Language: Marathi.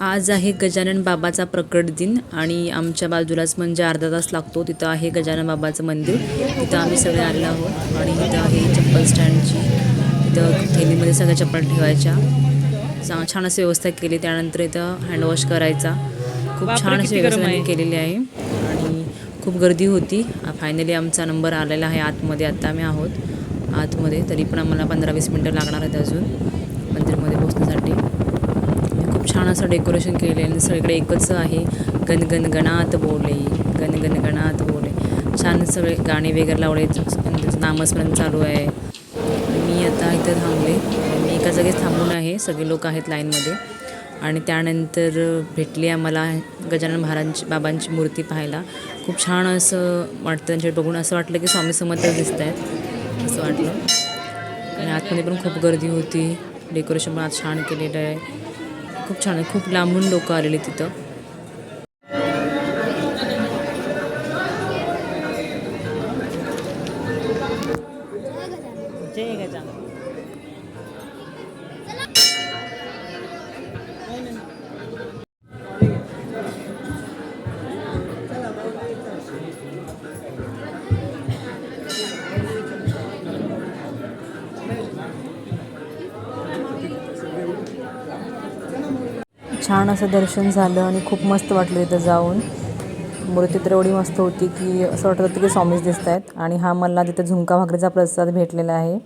आज आहे गजानन बाबाचा प्रकट दिन आणि आमच्या बाजूलाच म्हणजे अर्धा तास लागतो. तिथं आहे गजानन बाबाचं मंदिर. तिथं आम्ही सगळे आलेलो आहोत आणि इथं आहे चप्पल स्टँडची. तिथं थैलीमध्ये सगळ्या चप्पल ठेवायच्या. छान अशी व्यवस्था केली. त्यानंतर इथं हँडवॉश करायचा. खूप छान अशी व्यवस्था केलेली आहे. आणि खूप गर्दी होती. फायनली आमचा नंबर आलेला आहे आतमध्ये. आत्ता आम्ही आहोत. आतमध्ये. तरी पण आम्हाला पंधरा वीस मिनटं लागणार आहेत अजून. मंदिरमध्ये पोचण्यासाठी खूप छान असं डेकोरेशन केले आणि सगळीकडे एकच आहे. गण गणात बोले गण गणात बोले. छान सगळे गाणे वगैरे लावले. त्याचं नामस्मरण चालू आहे. मी आता इथं थांबले. मी एका जागेत थांबून आहे. सगळे लोक आहेत लाईनमध्ये. आणि त्यानंतर भेटली आम्हाला गजानन महाराजांची बाबांची मूर्ती पाहायला. खूप छान असं वाटतं त्यांच्याकडे बघून. असं वाटलं की स्वामी समर्थ दिसत आहेत. असं वाटलं. आणि आतमध्ये पण खूप गर्दी होती. डेकोरेशन पण आज छान केलेलं आहे. खूप छान आहे खूप लांबून लोक आलेली तिथं जय गजानन छान असं दर्शन झालं आणि खूप मस्त वाटलं तिथं जाऊन. मूर्ती तर एवढी मस्त होती की असं वाटत होतं की स्वामीच दिसत आहेत आणि हा मला तिथं झुणका भाकरीचा प्रसाद भेटलेला आहे.